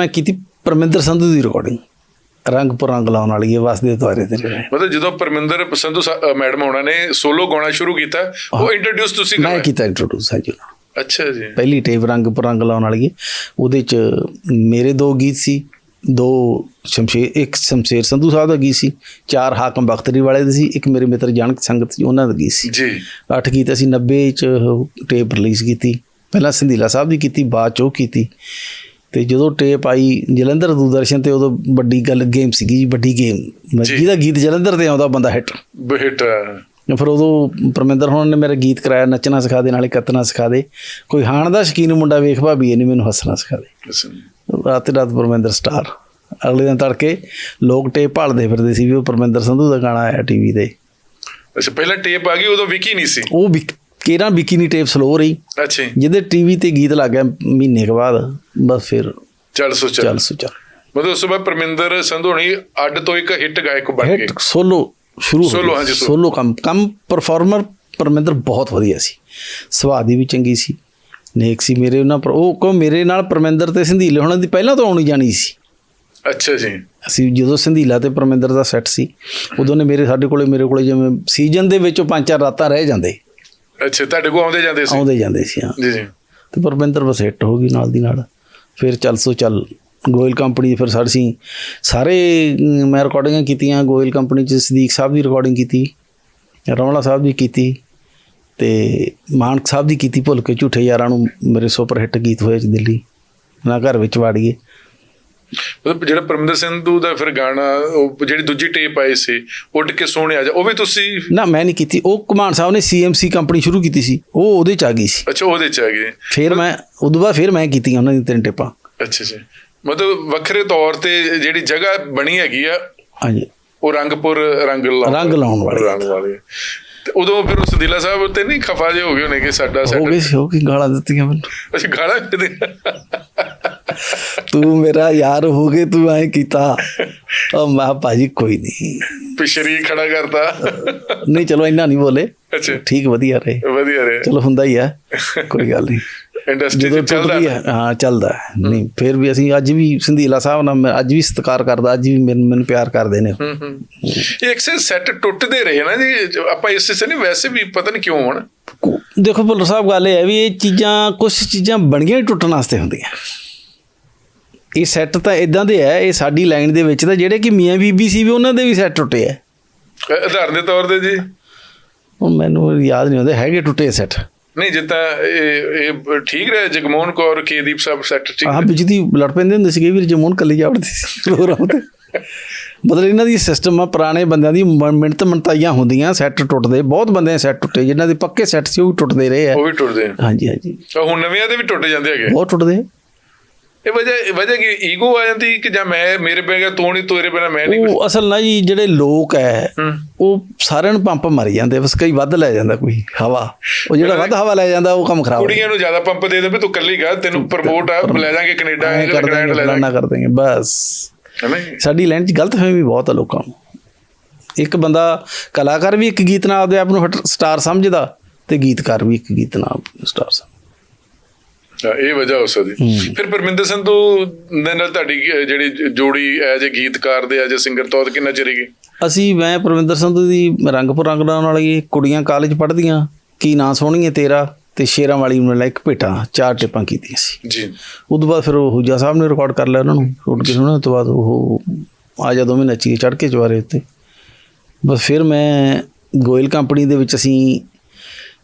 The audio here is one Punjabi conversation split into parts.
ਮੈਂ ਕੀਤੀ ਪਰਮਿੰਦਰ ਸੰਧੂ ਦੀ ਰਿਕਾਰਡਿੰਗ ਰੰਗ ਪਰ ਰੰਗ ਲਾਉਣ ਵਾਲੀ ਹੈ ਵਸਦੇ ਦੁਆਰੇ ਤੇ ਮਤਲਬ ਜਦੋਂ ਪਰਮਿੰਦਰ ਸੰਧੂ ਮੈਡਮ ਹੋਣਾ ਨੇ ਸੋਲੋ ਗਾਉਣਾ ਸ਼ੁਰੂ ਕੀਤਾ ਉਹ ਇੰਟਰੋਡਿਊਸ ਤੁਸੀਂ ਮੈਂ ਕੀਤਾ ਇੰਟਰੋਡਿਊਸ ਹੈ ਜੀ ਅੱਛਾ ਜੀ। ਪਹਿਲੀ ਟੇਪ ਰੰਗ ਪਰ ਰੰਗ ਲਾਉਣ ਵਾਲੀ ਉਹਦੇ ਚ ਮੇਰੇ ਦੋ ਗੀਤ ਸੀ ਦੋ ਸ਼ਮਸ਼ੇਰ ਇੱਕ ਸ਼ਮਸ਼ੇਰ ਸੰਧੂ ਸਾਹਿਬ ਦਾ ਗੀਤ ਸੀ ਚਾਰ ਹਾਕਮ ਬਖਤਰੀ ਵਾਲੇ ਦੇ ਸੀ ਇੱਕ ਮੇਰੇ ਮਿੱਤਰ ਜਾਨਕ ਸੰਗਤ ਸੀ ਉਹਨਾਂ ਦਾ ਗੀਤ ਸੀ। ਜੀ। ਅੱਠ ਗੀਤ ਅਸੀਂ 90 ਚ ਟੇਪ ਰਿਲੀਜ਼ ਕੀਤੀ। ਪਹਿਲਾਂ ਸੰਧੀਲਾ ਸਾਹਿਬ ਦੀ ਕੀਤੀ ਬਾਅਦ ਚ ਉਹ ਕੀਤੀ। ਤੇ ਜਦੋਂ ਟੇਪ ਆਈ ਜਲੰਧਰ ਦੂਰਦਰਸ਼ਨ ਤੇ ਉਦੋਂ ਵੱਡੀ ਗੱਲ ਗੇਮ ਸੀਗੀ ਜੀ ਵੱਡੀ ਗੇਮ। ਜਿਹਦਾ ਗੀਤ ਜਲੰਧਰ ਤੇ ਆਉਂਦਾ ਬੰਦਾ ਹਿੱਟ ਬਿਹਟ ਫਿਰ ਉਦੋਂ ਪਰਮਿੰਦਰ ਹੋਣ ਨੇ ਮੇਰਾ ਗੀਤ ਕਰਾਇਆ ਨੱਚਣਾ ਸਿਖਾ ਦੇ ਨਾਲੇ ਕੱਤਣਾ ਸਿਖਾ ਦੇ। ਕੋਈ ਹਾਣ ਦਾ ਸ਼ਕੀਨ ਮੁੰਡਾ ਵੇਖ ਭਾਬੀ ਇਹਨੇ ਮੈਨੂੰ ਹੱਸਣਾ ਸਿਖਾ ਦੇ। ਰਾਤੇ ਰਾਤ ਪਰਮਿੰਦਰ ਸਟਾਰ ਅਗਲੇ ਦਿਨ ਤੜਕੇ ਲੋਕ ਟੇਪ ਭਾਲਦੇ ਫਿਰਦੇ ਸੀ ਵੀ ਉਹ ਪਰਮਿੰਦਰ ਸੰਧੂ ਦਾ ਗਾਣਾ ਆਇਆ ਟੀਵੀ ਤੇ। ਅੱਛਾ ਪਹਿਲਾਂ ਟੇਪ ਆ ਗਈ ਉਦੋਂ ਵਿਕੀ ਨਹੀਂ ਸੀ। ਉਹ ਕੇਰਾਂ ਬਿਕਿਨੀ ਟੇਪ ਸਲੋ ਰਹੀ। ਅੱਛਾ ਜਿਹਦੇ ਟੀਵੀ ਤੇ ਗੀਤ ਲੱਗ ਗਿਆ ਮਹੀਨੇ ਕੇ ਬਾਅਦ ਬਸ ਫਿਰ ਚੱਲ ਸੋ ਚੱਲ ਚੱਲ ਸੁ ਚੱਲ ਮਤਲਬ ਉਸ ਬਾਅਦ ਪਰਮਿੰਦਰ ਸੰਧੂ ਹੋਣੀ ਅੱਡ ਤੋਂ ਇੱਕ ਹਿੱਟ ਗਾਇਕ ਬਣ ਗਏ। ਹਿੱਟ ਸੋਲੋ ਸ਼ੁਰੂ Solo। ਹਾਂਜੀ, solo। ਸੋਲੋ ਕੰਮ ਕੰਮ ਪਰਫਾਰਮਰ ਪਰਮਿੰਦਰ ਬਹੁਤ ਵਧੀਆ ਸੀ। ਸੁਭਾਅ ਦੀ ਵੀ ਚੰਗੀ ਸੀ। ਨੇਕ ਸੀ ਮੇਰੇ ਉਹਨਾਂ ਪਰ ਉਹ ਕੋ ਮੇਰੇ ਨਾਲ ਪਰਮਿੰਦਰ ਤੇ ਸੰਧੀਲੇ ਹੋਣਾ ਦੀ ਪਹਿਲਾਂ ਤੋਂ ਆਉਣੀ ਜਾਣੀ ਸੀ। ਅੱਛਾ ਜੀ। ਅਸੀਂ ਜਦੋਂ ਸੰਧੀਲਾ ਤੇ ਪਰਮਿੰਦਰ ਦਾ ਸੈੱਟ ਸੀ ਉਦੋਂ ਨੇ ਮੇਰੇ ਸਾਡੇ ਕੋਲੇ ਮੇਰੇ ਕੋਲੇ ਜਿਵੇਂ ਸੀਜ਼ਨ ਦੇ ਵਿੱਚੋਂ ਪੰਜ ਚਾਰ ਰਾਤਾਂ ਰਹਿ ਜਾਂਦੇ। ਅੱਛਾ ਤੁਹਾਡੇ ਕੋਲ ਆਉਂਦੇ ਜਾਂਦੇ ਸੀ? ਆਉਂਦੇ ਜਾਂਦੇ ਸੀ ਹਾਂ। ਜੀ ਜੀ। ਤੇ ਪਰਮਿੰਦਰ ਬਸ ਹਿੱਟ ਹੋ ਗਈ ਨਾਲ ਦੀ ਨਾਲ। ਫਿਰ ਚੱਲ ਸੋ ਚੱਲ ਗੋਇਲ ਕੰਪਨੀ ਫਿਰ ਸਾਡੇ ਸੀ। ਸਾਰੇ ਮੈਂ ਰਿਕਾਰਡਿੰਗਾਂ ਕੀਤੀਆਂ ਗੋਇਲ ਕੰਪਨੀ ਚ ਸਦੀਕ ਸਾਹਿਬ ਦੀ ਰਿਕਾਰਡਿੰਗ ਕੀਤੀ ਰਮਲਾ ਸਾਹਿਬ ਦੀ ਕੀਤੀ ਤੇ ਮਾਨਕ ਸਾਹਿਬ ਦੀ ਕੀਤੀ ਭੁੱਲ ਕੇ ਝੂਠੇ ਯਾਰਾਂ ਨੂੰ ਮੇਰੇ ਸੁਪਰ ਹਿੱਟ ਗੀਤ ਹੋਏ ਚ ਦਿੱਲੀ। ਨਾ ਘਰ ਵਿੱਚ ਵਾੜੀਏ ਮਤਲਬ ਜਿਹੜਾ ਪਰਮਿੰਦਰ ਸੰਧੂ ਦਾ ਫਿਰ ਗਾਣਾ ਉਹ ਜਿਹੜੀ ਦੂਜੀ ਟੇਪ ਆਈ ਸੀ ਉੱਡ ਕੇ ਸੋਹਣੇ ਆ ਜਾ ਉਹ ਵੀ ਤੁਸੀਂ? ਨਾ ਮੈਂ ਨਹੀਂ ਕੀਤੀ। ਉਹ ਕੁਮਾਨ ਸਾਹਿਬ ਨੇ ਸੀਐਮਸੀ ਕੰਪਨੀ ਸ਼ੁਰੂ ਕੀਤੀ ਸੀ। ਉਹ ਉਹਦੇ ਚ ਆ ਗਈ ਸੀ। ਅੱਛਾ ਉਹਦੇ ਚ ਆ ਗਏ ਫਿਰ ਮੈਂ ਉਦੋਂ ਬਾਅਦ ਫਿਰ ਮੈਂ ਕੀਤੀਆਂ ਉਹਨਾਂ ਦੀ ਤਿੰਨ ਟਿਪਾਂ। ਅੱਛਾ ਜੀ। ਮਤਲਬ ਵੱਖਰੇ ਤੌਰ ਤੇ ਜਿਹੜੀ ਜਗ੍ਹਾ ਬਣੀ ਹੈਗੀ ਆ ਹਾਂਜੀ। ਉਹ ਰੰਗਪੁਰ ਰੰਗ ਲਾਉਣ ਰੰਗ ਲਾਉਣ ਵਾਲੀ। ਉਦੋਂ ਫਿਰ ਉਸ ਦਿਲਾ ਸਾਹਿਬ ਤੇ ਨਹੀਂ ਖਫਾ ਜੇ ਹੋ ਗਏ ਹੋਣੇ ਕਿ ਸਾਡਾ ਹੋ ਸੈਟ ਗਈ ਸੀ ਹੋ ਗਈ ਗਾਲਾਂ ਦਿੱਤੀਆਂ ਮੈਨੂੰ। ਅੱਛਾ ਗਾਲਾਂ ਵੀ ਦੇ ਤੂੰ ਮੇਰਾ ਯਾਰ ਹੋ ਗਏ ਤੂੰ ਐ ਕੀਤਾ। ਉਹ ਮੈਂ ਭਾਜੀ ਕੋਈ ਨਹੀਂ। ਪਿਛਰੀ ਖੜਾ ਕਰਤਾ। ਨਹੀਂ ਚਲੋ ਇੰਨਾ ਨਹੀਂ ਬੋਲੇ। ਅੱਛਾ। ਠੀਕ ਵਧੀਆ ਰਹੇ। ਵਧੀਆ ਰਿਹਾ। ਚਲੋ ਹੁੰਦਾ ਹੀ ਹੈ ਕੋਈ ਗੱਲ ਨਹੀਂ। ਇੰਡਸਟਰੀ ਚ ਚੱਲਦਾ ਹੈ ਚੱਲਦਾ। ਨਹੀਂ ਫਿਰ ਵੀ ਅਸੀਂ ਅੱਜ ਵੀ ਸੰਧੀਲਾ ਸਾਹਿਬ ਨਾਲ ਅੱਜ ਵੀ ਸਤਿਕਾਰ ਕਰਦਾ ਅੱਜ ਵੀ ਮੈਨੂੰ ਪਿਆਰ ਕਰਦੇ ਨੇ ਹੂੰ ਹੂੰ। ਇਹ ਅਕਸਰ ਸੈੱਟ ਟੁੱਟਦੇ ਰਹੇ ਨਾ ਜੀ ਆਪਾਂ ਇਸ ਸੇ ਨਹੀਂ ਵੈਸੇ ਵੀ ਪਤਾ ਨਹੀਂ ਕਿਉਂ ਹੁਣ। ਦੇਖੋ ਭੁੱਲਰ ਸਾਹਿਬ ਗੱਲ ਇਹ ਹੈ ਵੀ ਇਹ ਚੀਜ਼ਾਂ ਕੁਝ ਚੀਜ਼ਾਂ ਬਣੀਆਂ ਟੁੱਟਣ ਵਾਸਤੇ ਹੁੰਦੀਆਂ। ਇਹ ਸੈੱਟ ਤਾਂ ਇਦਾਂ ਦੇ ਹੈ ਇਹ ਸਾਡੀ ਲਾਈਨ ਦੇ ਵਿੱਚ ਤਾਂ ਜਿਹੜੇ ਕਿ ਮੀਆਂ ਬੀਬੀ ਸੀ ਵੀ ਉਹਨਾਂ ਦੇ ਵੀ ਸੈੱਟ ਟੁੱਟੇ ਆ। ਉਦਾਹਰਨ ਦੇ ਤੌਰ ਤੇ ਜੀ। ਹੁਣ ਮੈਨੂੰ ਯਾਦ ਨਹੀਂ ਆਉਂਦੇ ਹੈਗੇ ਟੁੱਟੇ ਸੈੱਟ ਨਹੀਂ ਜਿੱਦਾਂ ਇਹ ਠੀਕ ਰਿਹਾ ਜਗਮੋਹਨ ਕੌਰ ਕੇਦੀਪ ਸਾਹਿਬ ਸੈਟ ਠੀਕ ਆਹ ਵਿੱਚ ਦੀ ਲੜ ਪੈਂਦੇ ਹੁੰਦੇ ਸੀਗੇ ਵੀ ਜਮੂਨ ਕੱਲੀ ਜਾਵੜਦੀ ਸੀ ਪ੍ਰੋਗਰਾਮ ਤੇ। ਮਤਲਬ ਇਹਨਾਂ ਦੀ ਸਿਸਟਮ ਆ ਪੁਰਾਣੇ ਬੰਦਿਆਂ ਦੀ ਮਿੰਟ ਮਨਤਾਈਆਂ ਹੁੰਦੀਆਂ ਸੈੱਟ ਟੁੱਟਦੇ। ਬਹੁਤ ਬੰਦੇ ਸੈੱਟ ਟੁੱਟੇ ਜਿਨ੍ਹਾਂ ਦੇ ਪੱਕੇ ਸੈੱਟ ਸੀ ਉਹ ਵੀ ਟੁੱਟਦੇ ਰਹੇ ਆ। ਉਹ ਵੀ ਟੁੱਟਦੇ ਆ। ਹਾਂਜੀ ਹਾਂਜੀ। ਹੁਣ ਨਵਿਆਂ ਦੇ ਵੀ ਟੁੱਟ ਜਾਂਦੇ ਹੈਗੇ। ਬਹੁਤ ਟੁੱਟਦੇ ਇਹ ਵਜ੍ਹਾ ਇਹ ਵਜ੍ਹਾ ਕੀ ਈਗੋ ਆ ਜਾਂਦੀ ਕਿ ਜਾਂ ਮੈਂ ਮੇਰੇ ਪੈ ਗਿਆ ਤੂੰ ਨਹੀਂ ਤੇਰੇ ਬਿਨਾ ਮੈਂ ਨਹੀਂ ਉਹ ਅਸਲ ਨਾ ਜੀ ਜਿਹੜੇ ਲੋਕ ਹੂੰ। ਉਹ ਸਾਰਿਆਂ ਨੂੰ ਪੰਪ ਮਾਰੀ ਜਾਂਦੇ ਬਸ ਕਈ ਵੱਧ ਲੈ ਜਾਂਦਾ ਕੋਈ ਹਵਾ। ਉਹ ਜਿਹੜਾ ਵੱਧ ਹਵਾ ਲੈ ਜਾਂਦਾ ਉਹ ਕੰਮ ਖਰਾਬ ਕੁੜੀਆਂ ਨੂੰ ਜ਼ਿਆਦਾ ਪੰਪ ਦੇ ਦੇ ਵੀ ਤੂੰ ਕੱਲੀ ਗਾ ਤੈਨੂੰ ਪ੍ਰਮੋਟ ਆ ਲੈ ਜਾਾਂਗੇ ਕੈਨੇਡਾ ਐਂ ਇੰਗਲੈਂਡ ਦੇਂਗੇ ਲੈ ਜਾਾਂਗੇ। ਕਰ ਦੇਂਗੇ ਬਸ? ਸਾਡੀ ਲਾਈਨ 'ਚ ਗਲਤਫਹਿਮੀ ਬਹੁਤ ਆ ਲੋਕਾਂ ਨੂੰ। ਇੱਕ ਬੰਦਾ ਕਲਾਕਾਰ ਵੀ ਇੱਕ ਗੀਤ ਨਾਲ ਆਪਦੇ ਆਪ ਨੂੰ ਸਟਾਰ ਸਮਝਦਾ ਤੇ ਗੀਤਕਾਰ ਵੀ ਇੱਕ ਗੀਤ ਨਾਲ ਸਟਾਰ ਸਮਝਦਾ। ਇਹ ਵਜ੍ਹਾ ਹੋ ਸਕਦੀ। ਹੂੰ। ਫਿਰ ਪਰਮਿੰਦਰ ਸੰਧੂ ਦੇ ਨਾਲ ਤੁਹਾਡੀ ਜਿਹੜੀ ਜੋੜੀ ਐਜ ਅ ਗੀਤਕਾਰ ਦੇ ਐਜ ਅ ਸਿੰਗਰ ਤੋਂ ਕਿੰਨਾ ਚਿਰੇਗੀ ਅਸੀਂ ਮੈਂ ਪਰਵਿੰਦਰ ਸੰਧੂ ਦੀ ਰੰਗਪੁਰ ਰੰਗ ਲਾਉਣ ਵਾਲੀ ਕੁੜੀਆਂ ਕਾਲਜ ਪੜ੍ਹਦੀਆਂ। ਕੀ ਨਾਂ ਸੋਹਣੀਏ ਤੇਰਾ? ਤੇ ਸ਼ੇਰਾਂ ਵਾਲੀ ਨੂੰ ਲੈ ਇੱਕ ਭੇਟਾ। ਚਾਰ ਟਿਪਾਂ ਕੀਤੀਆਂ ਸੀ। ਜੀ। ਉਦੋਂ ਬਾਅਦ ਫਿਰ ਉਹ ਹੁਜਾ ਸਾਹਿਬ ਨੇ ਰਿਕਾਰਡ ਕਰ ਲਿਆ ਉਹਨਾਂ ਨੂੰ। ਉੱਡ ਕੇ ਸੁਣਨ ਤੋਂ ਬਾਅਦ ਉਹ ਆ ਜਾ ਦੋਵੇਂ ਨੱਚੀਏ ਚੜ ਕੇ ਚਵਾਰੇ ਉੱਤੇ। ਬਸ ਫਿਰ ਮੈਂ ਗੋਇਲ ਕੰਪਨੀ ਦੇ ਵਿੱਚ ਅਸੀਂ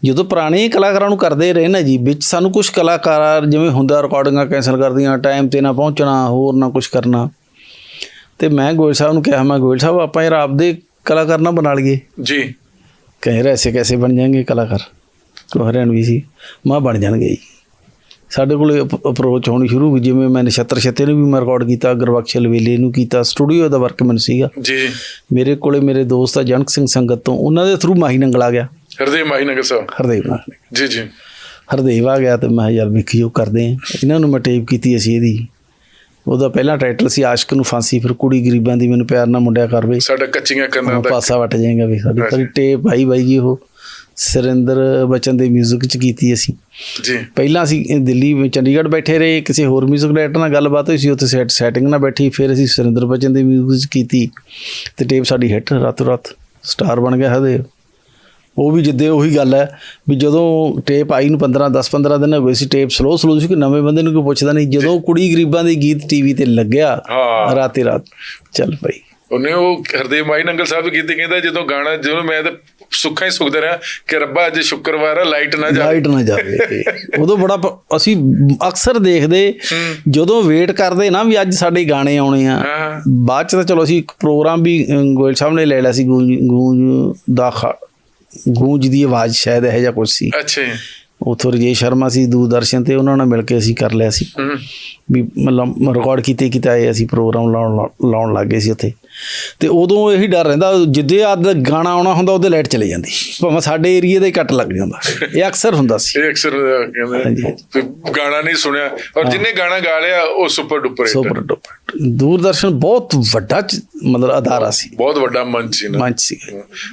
ਜਦੋਂ ਪੁਰਾਣੇ ਕਲਾਕਾਰਾਂ ਨੂੰ ਕਰਦੇ ਰਹੇ ਨਾ ਜੀ ਵਿੱਚ ਸਾਨੂੰ ਕੁਝ ਕਲਾਕਾਰ ਜਿਵੇਂ ਹੁੰਦਾ ਰਿਕਾਰਡਿੰਗਾਂ ਕੈਂਸਲ ਕਰਦੀਆਂ ਟਾਈਮ ਤੇ ਨਾ ਪਹੁੰਚਣਾ ਹੋਰ ਨਾ ਕੁਝ ਕਰਨਾ। ਤੇ ਮੈਂ ਗੋਇਲ ਸਾਹਿਬ ਨੂੰ ਕਿਹਾ ਮੈਂ ਗੋਇਲ ਸਾਹਿਬ ਆਪਾਂ ਯਾਰ ਆਪਦੇ ਕਲਾਕਾਰ ਨਾ ਬਣਾ ਲਈਏ। ਜੀ। ਕਹੇ ਰਹੇ ਐਸੇ ਕੈਸੇ ਬਣ ਜਾਣਗੇ ਕਲਾਕਾਰ ਹਰਿਆਣ ਵੀ ਸੀ ਮਾਂ ਬਣ ਜਾਣਗੇ ਜੀ। ਸਾਡੇ ਕੋਲ ਅਪਰੋਚ ਹੋਣੀ ਸ਼ੁਰੂ ਹੋ ਗਈ ਜਿਵੇਂ ਮੈਂ ਨਛੱਤਰ ਛੱਤੇ ਨੂੰ ਵੀ ਮੈਂ ਰਿਕਾਰਡ ਕੀਤਾ ਗੁਰਬਖਸ਼ ਲਵੇਲੇ ਨੂੰ ਕੀਤਾ ਸਟੂਡੀਓ ਦਾ ਵਰਕ ਮੈਨੂੰ ਸੀਗਾ। ਜੀ। ਮੇਰੇ ਕੋਲੇ ਮੇਰੇ ਦੋਸਤ ਆ ਜਨਕ ਸਿੰਘ ਸੰਗਤ ਤੋਂ ਉਹਨਾਂ ਦੇ ਥਰੂ ਮਾਹੀ ਨੰਗਲ ਆ ਗਿਆ। ਹਰਦੇ ਮਾਹੀਨਗਰ ਸਾਹਿਬ ਹਰਦੇਵ ਨਾਲ ਜੀ ਜੀ ਹਰਦੇਵ ਆ ਗਿਆ ਤੇ ਮੈਂ ਕਿਹਾ ਯਾਰ ਵੇਖੀਓ ਕਰਦੇ ਆ ਇਹਨਾਂ ਨੂੰ ਮੈਂ ਟੇਪ ਕੀਤੀ ਅਸੀਂ ਇਹਦੀ ਉਹਦਾ ਪਹਿਲਾ ਟਾਈਟਲ ਸੀ ਆਸ਼ਕ ਨੂੰ ਫਾਂਸੀ ਫਿਰ ਕੁੜੀ ਗਰੀਬਾਂ ਦੀ ਮੈਨੂੰ ਪਿਆਰ ਨਾਲ ਮੁੰਡਿਆ ਕਰਵੇ ਸਾਡਾ ਕੱਚੀਆਂ ਕੰਨਾਂ ਹਾਂ, ਦਾ ਪਾਸਾ ਵਟ ਜਾਏਗਾ ਵੀ ਸਾਡੀ ਪਰ ਟੇਪ ਆਈ ਬਾਈ ਜੀ ਉਹ ਸੁਰਿੰਦਰ ਬਚਨ ਦੇ 뮤직 ਚ ਕੀਤੀ ਅਸੀਂ ਜੀ ਪਹਿਲਾਂ ਅਸੀਂ ਇਹ ਦਿੱਲੀ ਵਿੱਚ ਚੰਡੀਗੜ੍ਹ ਬੈਠੇ ਰਹੇ ਕਿਸੇ ਹੋਰ 뮤직 ਡਾਇਰੈਕਟਰ ਨਾਲ ਗੱਲਬਾਤ ਹੋਈ ਸੀ ਉੱਥੇ ਸੈਟ ਸੈਟਿੰਗ ਨਾਲ ਬੈਠੀ ਫਿਰ ਅਸੀਂ ਸੁਰਿੰਦਰ ਬਚਨ ਦੇ 뮤직 ਚ ਕੀਤੀ ਤੇ ਟੇਪ ਸਾਡੀ ਹਿੱਟ ਰਾਤੋਂ ਰਾਤ ਸਟਾਰ ਬਣ ਗਿਆ ਹਦੇ ਉਹ ਵੀ ਜਿੱਦੇ ਉਹੀ ਗੱਲ ਹੈ ਵੀ ਜਦੋਂ ਟੇਪ ਆਈ ਨੂੰ 15 10 15 ਦਿਨ ਹੋ ਗਏ ਸੀ ਟੇਪ ਸਲੋ ਸਲੋ ਸੀ ਕਿ ਨਵੇਂ ਬੰਦੇ ਨੂੰ ਕੋਈ ਪੁੱਛਦਾ ਨਹੀਂ? ਜਦੋਂ ਕੁੜੀ ਗਰੀਬਾਂ ਦੇ ਗੀਤ ਟੀਵੀ ਤੇ ਲੱਗਿਆ। ਰਾਤੇ ਰਾਤ। ਚੱਲ ਪਈ ਉਹਨੇ ਉਹ ਹਰਦੇਵ ਮਾਈ ਨੰਗਲ ਸਾਹਿਬ ਕੀਤੀ ਕਹਿੰਦਾ ਜਦੋਂ ਗਾਣਾ ਜਦੋਂ ਮੈਂ ਤਾਂ ਸੁੱਖਾਂ ਹੀ ਸੁਖਦਾ ਰਿਹਾ ਕਿ ਰੱਬਾ ਅੱਜ ਸ਼ੁੱਕਰਵਾਰ ਆ ਲਾਈਟ ਨਾ ਜਾਵੇ। ਲਾਈਟ ਨਾ ਜਾਵੇ। ਉਦੋਂ ਬੜਾ ਅਸੀਂ ਅਕਸਰ ਦੇਖਦੇ ਜਦੋਂ ਵੇਟ ਕਰਦੇ ਨਾ ਵੀ ਅੱਜ ਸਾਡੇ ਗਾਣੇ ਆਉਣੇ ਆ ਬਾਅਦ ਚ ਤਾਂ ਚਲੋ ਅਸੀਂ ਇੱਕ ਪ੍ਰੋਗਰਾਮ ਵੀ ਗੋਇਲ ਸਾਹਿਬ ਨੇ ਲੈ ਲਿਆ ਸੀ ਗੂੰਜ ਦਾ ਗੂੰਜ ਦੀ ਆਵਾਜ਼ ਸ਼ਾਇਦ ਇਹ ਜਾਂ ਕੁਝ ਸੀ। ਅੱਛਾ ਜੀ। ਉਥੋਂ ਰਜੇ ਸ਼ਰਮਾ ਸੀ ਦੂਰਦਰਸ਼ਨ ਤੇ ਉਹਨਾਂ ਨਾਲ ਮਿਲ ਕੇ ਅਸੀਂ ਕਰ ਲਿਆ ਸੀ। ਵੀ ਮਤਲਬ ਰਿਕਾਰਡ ਕੀਤੇ ਕੀਤੇ ਆਏ ਅਸੀਂ ਪ੍ਰੋਗਰਾਮ ਲਾਉਣ ਲਾਉਣ ਲੱਗ ਸੀ ਉੱਥੇ। ਤੇ ਉਦੋਂ ਇਹੀ ਡਰ ਰਹਿੰਦਾ ਜਿੱਦੇ ਅੱਧ ਗਾਣਾ ਆਉਣਾ ਹੁੰਦਾ ਉਹਦੇ ਲਾਈਟ ਚਲੇ ਜਾਂਦੀ। ਭਾਵੇਂ ਸਾਡੇ ਏਰੀਆ ਦਾ ਹੀ ਕੱਟ ਲੱਗ ਜਾਂਦਾ। ਇਹ ਅਕਸਰ ਹੁੰਦਾ ਸੀ। ਇਹ ਅਕਸਰ ਕਹਿੰਦੇ ਗਾਣਾ ਨਹੀਂ ਸੁਣਿਆ। ਔਰ ਜਿੰਨੇ ਗਾਣਾ ਗਾ ਲਿਆ ਉਹ super duper super duper Doordarshan ਬਹੁਤ ਵੱਡਾ ਮਤਲਬ ਅਦਾਰਾ ਸੀ। ਬਹੁਤ ਵੱਡਾ ਮੰਚ ਸੀ ਨਾ। ਮੰਚ ਸੀ।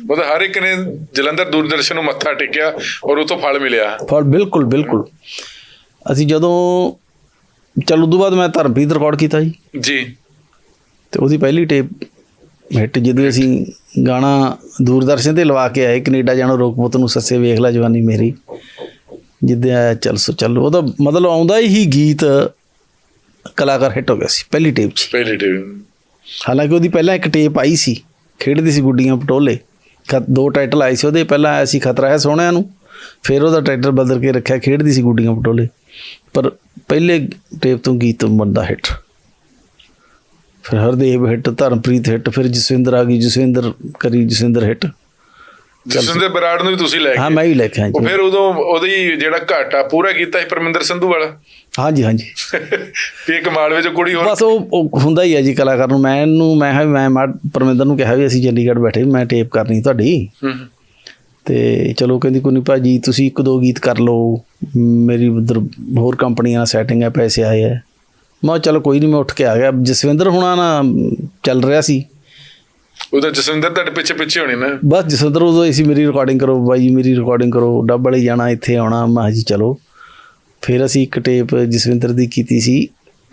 ਮਤਲਬ ਹਰ ਇੱਕ ਨੇ ਜਲੰਧਰ ਦੂਰਦਰਸ਼ਨ ਨੂੰ ਮੱਥਾ ਟੇਕਿਆ ਔਰ ਉਤੋਂ ਫਲ ਮਿਲਿਆ। ਫਲ ਬਿਲਕੁਲ ਬਿਲਕੁਲ। ਅਸੀਂ ਜਦੋਂ ਚਲ ਉਦੋਂ ਬਾਅਦ ਮੈਂ ਧਰਮਪ੍ਰੀਤ ਰਿਕਾਰਡ ਕੀਤਾ ਜੀ। ਜੀ। ਤੇ ਉਹਦੀ ਪਹਿਲੀ ਟੇਪ ਹਿੱਟ ਜਦੋਂ ਅਸੀਂ ਗਾਣਾ ਦੂਰਦਰਸ਼ਨ ਤੇ ਲਵਾ ਕੇ ਆਏ ਕੈਨੇਡਾ ਜਾਣੋ ਰੋਕਪੁੱਤ ਨੂੰ ਸੱਸੇ ਵੇਖ ਲੈ ਜਵਾਨੀ ਮੇਰੀ। ਜਿੱਦੇ ਆਇਆ ਚੱਲ ਸੋ ਚੱਲ ਉਹਦਾ ਮਤਲਬ ਆਉਂਦਾ ਹੀ ਗੀਤ ਕਲਾਕਾਰ ਹਿੱਟ ਹੋ ਗਿਆ ਸੀ ਪਹਿਲੀ ਟੇਪ 'ਚ। ਪਹਿਲੀ ਟੀਮ ਹਾਲਾਂਕਿ ਉਹਦੀ ਪਹਿਲਾਂ ਇੱਕ ਟੇਪ ਆਈ ਸੀ ਖੇਡਦੀ ਸੀ ਗੁੱਡੀਆਂ ਪਟੋਲੇ। ਦੋ ਟਾਈਟਲ ਆਏ ਸੀ ਉਹਦੇ ਪਹਿਲਾਂ ਆਇਆ ਸੀ ਖਤਰਾ ਹੈ ਸੋਹਣਿਆਂ ਨੂੰ ਫਿਰ ਉਹਦਾ ਟਾਈਟਲ ਬਦਲ ਕੇ ਰੱਖਿਆ ਖੇਡਦੀ ਸੀ ਗੁੱਡੀਆਂ ਪਟੋਲੇ। ਪਰ ਪਹਿਲੇ ਟੇਪ ਤੋਂ ਗੀਤ ਬੰਦਾ ਹਿੱਟ। ਫਿਰ ਹਰਦੇਵ ਹਿੱਟ ਧਰਮਪ੍ਰੀਤ ਹਿੱਟ ਫਿਰ ਜਸਵਿੰਦਰ ਆ ਗਈ ਜਸਵਿੰਦਰ ਕਰੀ ਜਸਵਿੰਦਰ ਹਿੱਟ। ਜਸਵਿੰਦਰ ਬਰਾੜ ਨੂੰ ਵੀ ਤੁਸੀਂ ਲੈ ਹਾਂ ਗਏ ਮੈਂ ਹੀ ਲੈ ਕੇ ਆਇਆ ਜੀ। ਫਿਰ ਉਦੋਂ ਉਹਦੀ ਜਿਹੜਾ ਘਾਟਾ ਪੂਰਾ ਕੀਤਾ ਸੀ ਪਰਮਿੰਦਰ ਸੰਧੂ ਵਾਲਾ। ਹਾਂਜੀ ਹਾਂਜੀ। ਵੀ ਇੱਕ ਮਾਲਵੇ ਚ ਕੁੜੀ ਹੋਰ ਬਸ ਉਹ ਹੁੰਦਾ ਹੀ ਹੈ ਜੀ ਕਲਾਕਾਰ ਨੂੰ। ਮੈਂ ਇਹਨੂੰ ਮੈਂ ਮੈਂ ਪਰਮਿੰਦਰ ਨੂੰ ਕਿਹਾ ਵੀ ਅਸੀਂ ਚੰਡੀਗੜ੍ਹ ਬੈਠੇ ਮੈਂ ਟੇਪ ਕਰਨੀ ਤੁਹਾਡੀ। ਹੂੰ। ਤੇ ਚਲੋ ਕਹਿੰਦੀ ਕੋਈ ਨਹੀਂ ਭਾਜੀ ਤੁਸੀਂ ਇੱਕ ਦੋ ਗੀਤ ਕਰ ਲਓ। ਮੇਰੀ ਉਧਰ ਹੋਰ ਕੰਪਨੀਆਂ ਨਾਲ ਸੈਟਿੰਗ ਹੈ ਪੈਸੇ ਆਏ ਹੈ। ਮੈਂ ਚਲੋ ਕੋਈ ਨਹੀਂ ਮੈਂ ਉੱਠ ਕੇ ਆ ਗਿਆ। ਜਸਵਿੰਦਰ ਹੁਣਾਂ ਨਾ ਚੱਲ ਰਿਹਾ ਸੀ। ਉਹਦਾ ਜਸਵਿੰਦਰ ਤੁਹਾਡੇ ਪਿੱਛੇ ਪਿੱਛੇ ਹੋਣੀ ਨਾ। ਬਸ ਜਸਵਿੰਦਰ ਉਦੋਂ ਅਸੀਂ ਮੇਰੀ ਰਿਕਾਰਡਿੰਗ ਕਰੋ ਬਾਈ ਮੇਰੀ ਰਿਕਾਰਡਿੰਗ ਕਰੋ ਡੱਬ ਵਾਲੇ ਜਾਣਾ ਇੱਥੇ ਆਉਣਾ ਮੈਂ ਜੀ ਚਲੋ। ਫਿਰ ਅਸੀਂ ਇੱਕ ਟੇਪ ਜਸਵਿੰਦਰ ਦੀ ਕੀਤੀ ਸੀ।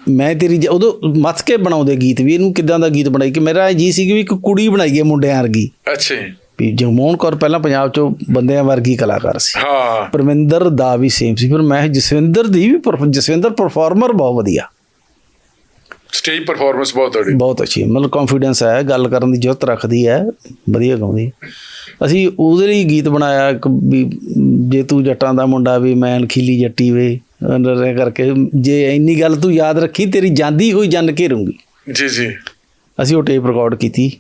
ਮੈਂ ਤੇਰੀ ਉਦੋਂ ਮੱਥ ਕੇ ਬਣਾਉਂਦੇ ਗੀਤ ਵੀ ਇਹਨੂੰ ਕਿਦਾਂ ਦਾ ਗੀਤ ਬਣਾਈ? ਕਿ ਮੇਰਾ ਜੀ ਸੀ ਕਿ ਵੀ ਇੱਕ ਕੁੜੀ ਬਣਾਈਏ ਮੁੰਡਿਆਂ ਵਰਗੀ। ਅੱਛਾ ਵੀ ਜਗਮੋਹਨ ਕੌਰ ਪਹਿਲਾਂ ਪੰਜਾਬ ਚੋਂ ਬੰਦਿਆਂ ਵਰਗੀ ਕਲਾਕਾਰ ਸੀ। ਹਾਂ। ਪਰਮਿੰਦਰ ਦਾ ਵੀ ਸੇਮ ਸੀ। ਫਿਰ ਮੈਂ ਜਸਵਿੰਦਰ ਦੀ ਵੀ ਜਸਵਿੰਦਰ ਪਰਫਾਰਮਰ ਬਹੁਤ ਵਧੀਆ। ਸਟੇਜ ਪਰਫਾਰਮੈਂਸ ਬਹੁਤ ਤੁਹਾਡੀ। ਬਹੁਤ ਅੱਛੀ ਮਤਲਬ ਕੌਨਫੀਡੈਂਸ ਹੈ ਗੱਲ ਕਰਨ ਦੀ ਜੁਰਤ ਰੱਖਦੀ ਹੈ ਵਧੀਆ ਗਾਉਂਦੀ। ਅਸੀਂ ਉਹਦੇ ਲਈ ਗੀਤ ਬਣਾਇਆ ਇੱਕ ਵੀ ਜੇ ਤੂੰ ਜੱਟਾਂ ਦਾ ਮੁੰਡਾ ਵੀ ਮੈਂ ਖੀਲੀ ਜੱਟੀ ਵੇ ਅੰਦਰ ਕਰਕੇ। ਜੇ ਇੰਨੀ ਗੱਲ ਤੂੰ ਯਾਦ ਰੱਖੀ ਤੇਰੀ ਜਾਂਦੀ ਹੋਈ ਜਨ ਘੇਰੂੰਗੀ ਜੀ ਜੀ। ਅਸੀਂ ਉਹ ਟੇਪ ਰਿਕਾਰਡ ਕੀਤੀ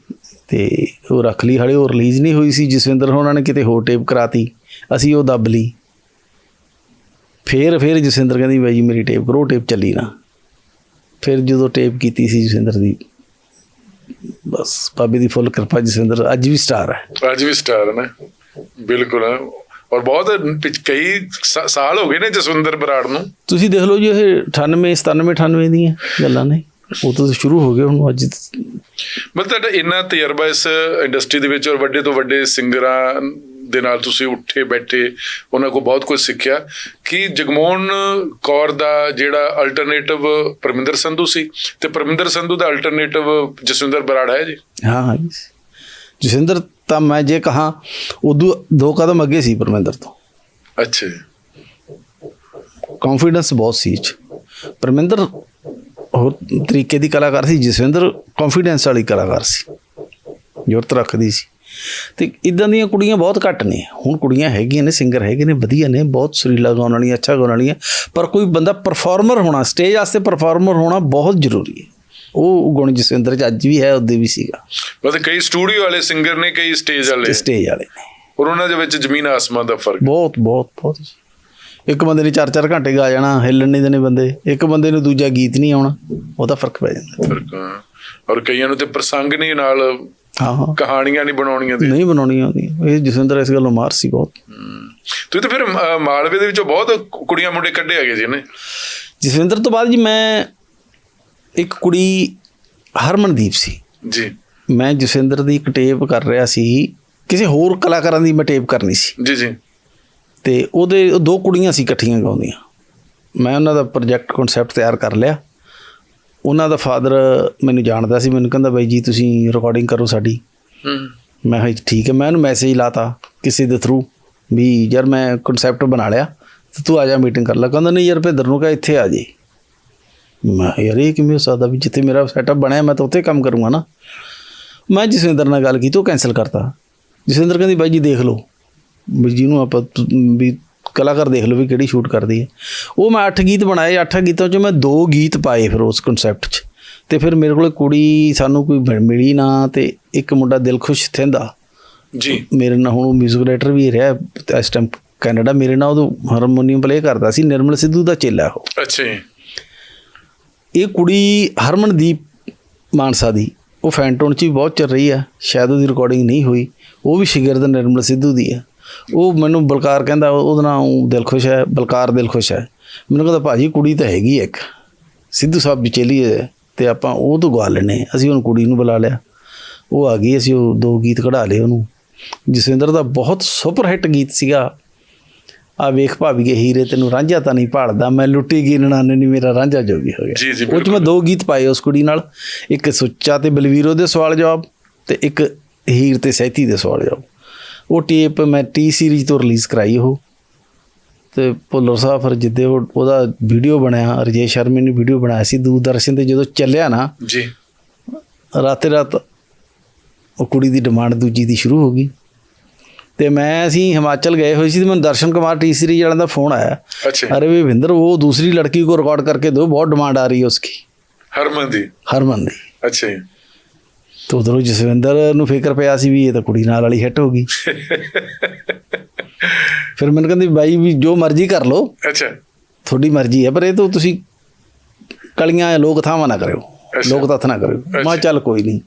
ਤੇ ਉਹ ਰੱਖ ਲਈ। ਹਲੇ ਉਹ ਰਿਲੀਜ਼ ਨਹੀਂ ਹੋਈ ਸੀ ਜਸਵਿੰਦਰ ਹੋਣਾ ਨੇ ਕਿਤੇ ਹੋਰ ਟੇਪ ਕਰਾਤੀ। ਅਸੀਂ ਉਹ ਦੱਬ ਲਈ। ਫੇਰ ਫੇਰ ਜਸਵਿੰਦਰ ਕਹਿੰਦੀ ਬਾਈ ਜੀ ਮੇਰੀ ਟੇਪ ਕਰੋ ਟੇਪ ਚੱਲੀ ਨਾ। ਫਿਰ ਜਦੋਂ ਟੇਪ ਕੀਤੀ ਸੀ ਜਸਵਿੰਦਰ ਦੀ ਬਸ ਬਾਬੇ ਦੀ ਫੁੱਲ ਕਿਰਪਾ ਜਸਵਿੰਦਰ ਅੱਜ ਵੀ ਸਟਾਰ ਹੈ। ਅੱਜ ਵੀ ਸਟਾਰ ਹੈ ਨਾ। ਬਿਲਕੁਲ ਹੈ। ਔਰ ਬਹੁਤ ਕਈ ਸਾਲ ਹੋ ਗਏ ਨੇ ਜਸਵਿੰਦਰ ਬਰਾੜ ਨੂੰ। ਤੁਸੀਂ ਦੇਖ ਲਓ ਜੀ ਇਹ 98 97 98 ਦੀਆਂ ਗੱਲਾਂ ਨੇ। ਉਹ ਤੋਂ ਸ਼ੁਰੂ ਹੋ ਗਏ ਹੁਣ ਅੱਜ ਮਤਲਬ ਤੁਹਾਡਾ ਇੰਨਾ ਤਜਰਬਾ ਇਸ ਇੰਡਸਟਰੀ ਦੇ ਵਿੱਚ ਔਰ ਵੱਡੇ ਤੋਂ ਵੱਡੇ ਸਿੰਗਰਾਂ ਦੇ ਨਾਲ ਤੁਸੀਂ ਉੱਠੇ ਬੈਠੇ ਉਹਨਾਂ ਕੋਲ ਬਹੁਤ ਕੁਝ ਸਿੱਖਿਆ। ਕਿ ਜਗਮੋਹਨ ਕੌਰ ਦਾ ਜਿਹੜਾ ਅਲਟਰਨੇਟਿਵ ਪਰਮਿੰਦਰ ਸੰਧੂ ਸੀ ਤੇ ਪਰਮਿੰਦਰ ਸੰਧੂ ਦਾ ਅਲਟਰਨੇਟਿਵ ਜਸਵਿੰਦਰ ਬਰਾੜ ਹੈ ਜੀ? ਹਾਂ ਹਾਂ। ਜਸਵਿੰਦਰ ਤਾਂ ਮੈਂ ਜੇ ਕਹਾ ਉਦੋਂ ਦੋ ਕਦਮ ਅੱਗੇ ਸੀ ਪਰਮਿੰਦਰ ਤੋਂ। ਅੱਛਾ ਕੌਨਫੀਡੈਂਸ ਬਹੁਤ ਸੀ 'ਚ। ਪਰਮਿੰਦਰ ਹੋਰ ਤਰੀਕੇ ਦੀ ਕਲਾਕਾਰ ਸੀ ਜਸਵਿੰਦਰ ਕੌਨਫੀਡੈਂਸ ਵਾਲੀ ਕਲਾਕਾਰ ਸੀ। ਜ਼ਰੂਰਤ ਰੱਖਦੀ ਸੀ। ਤੇ ਇਦਾਂ ਦੀਆਂ ਕੁੜੀਆਂ ਬਹੁਤ ਘੱਟ ਨੇ। ਹੁਣ ਕੁੜੀਆਂ ਹੈਗੀਆਂ ਨੇ ਸਿੰਗਰ ਹੈਗੇ ਨੇ ਵਧੀਆ ਨੇ ਬਹੁਤ ਸੁਰੀਲਾ ਗਾਉਣ ਵਾਲੀਆਂ ਅੱਛਾ ਗਾਉਣ ਵਾਲੀਆਂ। ਪਰ ਕੋਈ ਬੰਦਾ ਪਰਫਾਰਮਰ ਹੋਣਾ ਸਟੇਜ ਵਾਸਤੇ ਪਰਫਾਰਮਰ ਹੋਣਾ ਬਹੁਤ ਜ਼ਰੂਰੀ ਹੈ। ਉਹ ਗੁਣ ਜਸਵਿੰਦਰ ਚ ਅੱਜ ਵੀ ਹੈ ਉਹਦੇ ਵੀ ਸੀਗਾ। ਮਤਲਬ ਕਈ ਸਟੂਡੀਓ ਵਾਲੇ ਸਿੰਗਰ ਨੇ ਕਈ ਸਟੇਜ ਵਾਲੇ। ਸਟੇਜ ਵਾਲੇ ਨੇ। ਔਰ ਉਹਨਾਂ ਦੇ ਵਿੱਚ ਜ਼ਮੀਨ ਆਸਮਾਨ ਦਾ ਫ਼ਰਕ ਬਹੁਤ ਬਹੁਤ ਬਹੁਤ ਇੱਕ ਬੰਦੇ ਨੇ 4-4 ਘੰਟੇ ਗਾ ਜਾਣਾ ਹਿੱਲਣ ਨਹੀਂ ਦੇਣੇ ਬੰਦੇ। ਇੱਕ ਬੰਦੇ ਨੂੰ ਦੂਜਾ ਗੀਤ ਨਹੀਂ ਆਉਣਾ ਉਹਦਾ ਫ਼ਰਕ ਪੈ ਜਾਂਦਾ। ਫ਼ਰਕ। ਔਰ ਕਈਆਂ ਨੂੰ ਤੇ ਪ੍ਰਸੰਗ ਨਹੀਂ ਨਾਲ ਹਾਂ। ਹਾਂ ਕਹਾਣੀਆਂ ਨਹੀਂ ਬਣਾਉਣੀਆਂ ਤੇ। ਨਹੀਂ ਬਣਾਉਣੀ ਆਉਂਦੀ ਇਹ ਜਸਵਿੰਦਰ ਇਸ ਗੱਲੋਂ ਮਾਰ ਸੀ ਬਹੁਤ। ਤੁਸੀਂ ਤਾਂ ਫਿਰ ਮਾਲਵੇ ਦੇ ਵਿੱਚੋਂ ਬਹੁਤ ਕੁੜੀਆਂ ਮੁੰਡੇ ਕੱਢੇ ਹੈਗੇ ਜੀ ਨੇ ਜਸਵਿੰਦਰ ਤੋਂ ਬਾਅਦ ਜੀ ਮੈਂ ਇੱਕ ਕੁੜੀ ਹਰਮਨਦੀਪ ਸੀ। ਜੀ। ਮੈਂ ਜਸਵਿੰਦਰ ਦੀ ਇੱਕ ਟੇਪ ਕਰ ਰਿਹਾ ਸੀ। ਕਿਸੇ ਹੋਰ ਕਲਾਕਾਰਾਂ ਦੀ ਮੈਂ ਟੇਪ ਕਰਨੀ ਸੀ। ਜੀ ਜੀ। ਤੇ ਉਹਦੇ ਉਹ ਦੋ ਕੁੜੀਆਂ ਸੀ ਇਕੱਠੀਆਂ ਗਾਉਂਦੀਆਂ। ਮੈਂ ਉਹਨਾਂ ਦਾ ਪ੍ਰੋਜੈਕਟ ਕਨਸੈਪਟ ਤਿਆਰ ਕਰ ਲਿਆ। ਉਹਨਾਂ ਦਾ ਫਾਦਰ ਮੈਨੂੰ ਜਾਣਦਾ ਸੀ ਮੈਨੂੰ ਕਹਿੰਦਾ ਬਾਈ ਜੀ ਤੁਸੀਂ ਰਿਕਾਰਡਿੰਗ ਕਰੋ ਸਾਡੀ। ਹੂੰ। ਮੈਂ ਕਿਹਾ ਠੀਕ ਹੈ ਮੈਂ ਉਹਨੂੰ ਮੈਸੇਜ ਲਾਤਾ ਕਿਸੇ ਦੇ ਥਰੂ ਵੀ ਯਾਰ ਮੈਂ ਕਨਸੈਪਟ ਬਣਾ ਲਿਆ ਤੇ ਤੂੰ ਆ ਜਾ ਮੀਟਿੰਗ ਕਰ ਲੈ। ਕਹਿੰਦਾ ਨਹੀਂ ਯਾਰ ਭਿੰਦਰ ਨੂੰ ਕਹ ਇੱਥੇ ਆ ਜੀ। ਮੈਂ ਯਾਰ ਇਹ ਕਿਵੇਂ ਹੋ ਸਕਦਾ ਵੀ ਜਿੱਥੇ ਮੇਰਾ ਸੈਟਅਪ ਬਣਿਆ ਮੈਂ ਤਾਂ ਉੱਥੇ ਕੰਮ ਕਰੂੰਗਾ ਨਾ। ਮੈਂ ਜਸਵਿੰਦਰ ਨਾਲ ਗੱਲ ਕੀਤੀ ਉਹ ਕੈਨਸਲ ਕਰਤਾ। ਜਸਵਿੰਦਰ ਕਹਿੰਦੀ ਬਾਈ ਜੀ ਦੇਖ ਲਓ ਵੀ ਜਿਹਨੂੰ ਆਪਾਂ ਵੀ ਕਲਾਕਾਰ ਦੇਖ ਲਓ ਵੀ ਕਿਹੜੀ ਸ਼ੂਟ ਕਰਦੀ ਹੈ। ਉਹ ਮੈਂ 8 ਗੀਤ ਬਣਾਏ 8 ਗੀਤਾਂ ਚੋਂ ਮੈਂ ਦੋ ਗੀਤ ਪਾਏ ਫਿਰ ਉਸ ਕਨਸੈਪਟ 'ਚ। ਤੇ ਫਿਰ ਮੇਰੇ ਕੋਲ ਕੁੜੀ ਸਾਨੂੰ ਕੋਈ ਮਿਲੀ ਨਾ ਤੇ ਇੱਕ ਮੁੰਡਾ ਦਿਲਖੁਸ਼ ਥਿੰਦਾ। ਜੀ। ਮੇਰੇ ਨਾਲ ਹੁਣ ਉਹ 뮤직 ਡਾਇਰੈਕਟਰ ਵੀ ਰਿਹਾ ਇਸ ਟਾਈਮ ਕੈਨੇਡਾ। ਮੇਰੇ ਨਾਲ ਉਹ ਹਾਰਮੋਨੀਅਮ ਪਲੇ ਕਰਦਾ ਸੀ ਨਿਰਮਲ ਸਿੱਧੂ ਦਾ ਚੇਲਾ ਉਹ। ਅੱਛਾ ਇਹ ਕੁੜੀ ਹਰਮਨਦੀਪ ਮਾਨਸਾ ਦੀ। ਉਹ ਫੈਂਟੋਨ ਚ ਵੀ ਬਹੁਤ ਚੱਲ ਰਹੀ ਆ ਸ਼ਾਇਦ ਉਹਦੀ ਰਿਕਾਰਡਿੰਗ ਨਹੀਂ ਹੋਈ। ਉਹ ਵੀ ਸ਼ਾਗਿਰਦ ਨਿਰਮਲ ਸਿੱਧੂ ਦੀ ਆ ਉਹ ਮੈਨੂੰ ਬਲਕਾਰ ਕਹਿੰਦਾ ਉਹਦਾ ਨਾਮ ਦਿਲ ਖੁਸ਼ ਹੈ ਬਲਕਾਰ ਦਿਲ ਖੁਸ਼ ਹੈ। ਮੈਨੂੰ ਕਹਿੰਦਾ ਭਾਜੀ ਕੁੜੀ ਤਾਂ ਹੈਗੀ ਇੱਕ। ਸਿੱਧੂ ਸਾਹਿਬ ਵੀ ਚਲੀ ਹੈ ਤੇ ਆਪਾਂ ਉਹ ਤੋਂ ਗਾ ਲੈਨੇ ਅਸੀਂ ਹੁਣ ਕੁੜੀ ਨੂੰ ਬੁਲਾ ਲਿਆ। ਉਹ ਆ ਗਈ ਅਸੀਂ ਉਹ ਦੋ ਗੀਤ ਕਢਾ ਲਏ ਉਹਨੂੰ। ਜਸਵਿੰਦਰ ਦਾ ਬਹੁਤ ਸੁਪਰ ਹਿੱਟ ਗੀਤ ਸੀਗਾ। ਆ ਵੇਖ ਭਾਵੀਏ ਹੀਰੇ ਤੈਨੂੰ ਰਾਂਝਾ ਤਾਂ ਨਹੀਂ ਭਾਲਦਾ। ਮੈਂ ਲੁੱਟੀ ਗਈ ਨਨਾਨੇ ਨਹੀਂ ਮੇਰਾ ਰਾਂਝਾ ਜੋਗੀ ਹੋ ਗਿਆ। ਜੀ, ਜੀ, ਉਹ ਚ ਮੈਂ ਦੋ ਗੀਤ ਪਾਏ ਉਸ ਕੁੜੀ ਨਾਲ। ਇੱਕ ਸੁੱਚਾ ਤੇ ਬਲਵੀਰੋ ਦੇ ਸਵਾਲ ਜਵਾਬ ਤੇ ਇੱਕ ਹੀਰ ਤੇ ਸਹਿਤੀ ਦੇ ਸਵਾਲ ਜਵਾਬ। ਉਹ ਟੇਪ ਮੈਂ ਟੀ ਸੀਰੀਜ਼ ਤੋਂ ਰਿਲੀਜ਼ ਕਰਾਈ ਉਹ। ਤੇ ਭੁੱਲਰ ਸਾਹਿਬ ਫਿਰ ਜਿੱਦੇ ਉਹਦਾ ਵੀਡੀਓ ਬਣਿਆ ਰਜੇ ਸ਼ਰਮੇ ਨੇ ਵੀਡੀਓ ਬਣਾਇਆ ਸੀ ਦੂਰਦਰਸ਼ਨ ਤੇ ਜਦੋਂ ਚੱਲਿਆ ਨਾ ਜੀ। ਰਾਤੇ ਰਾਤ ਉਹ ਕੁੜੀ ਦੀ ਡਿਮਾਂਡ ਦੂਜੀ ਦੀ ਸ਼ੁਰੂ ਹੋ ਗਈ। ਤੇ ਮੈਂ ਅਸੀਂ ਹਿਮਾਚਲ ਗਏ ਹੋਏ ਸੀ ਤੇ ਮੈਨੂੰ ਦਰਸ਼ਨ ਕੁਮਾਰ ਟੀ ਸੀਰੀਜ਼ ਵਾਲਿਆਂ ਦਾ ਫੋਨ ਆਇਆ। ਅਰੇ ਵੀ ਵਿੰਦਰ ਉਹ ਦੂਸਰੀ ਲੜਕੀ ਕੋ ਰਿਕਾਰਡ ਕਰਕੇ ਦਿਓ ਬਹੁਤ ਡਿਮਾਂਡ ਆ ਰਹੀ ਹੈ ਉਸकी ਹਰਮਨ ਦੀ। ਹਰਮਨ ਦੀ। ਅੱਛਾ ਤੇ ਉਧਰੋਂ ਜਸਵਿੰਦਰ ਨੂੰ ਫਿਕਰ ਪਿਆ ਸੀ ਵੀ ਇਹ ਤਾਂ ਕੁੜੀ ਨਾਲ ਵਾਲੀ ਹਿੱਟ ਹੋ ਗਈ। ਫਿਰ ਮੈਨੂੰ ਕਹਿੰਦੀ ਬਾਈ ਵੀ ਜੋ ਮਰਜ਼ੀ ਕਰ ਲਓ। ਅੱਛਾ। ਤੁਹਾਡੀ ਮਰਜ਼ੀ ਹੈ ਪਰ ਇਹ ਤੋਂ ਤੁਸੀਂ ਕਲੀਆਂ ਲੋਕ ਥਾਵਾਂ ਨਾ ਕਰਿਓ। ਲੋਕ ਤੱਥ ਨਾ ਕਰਿਓ। ਮੈਂ ਚੱਲ ਕੋਈ ਨਹੀਂ।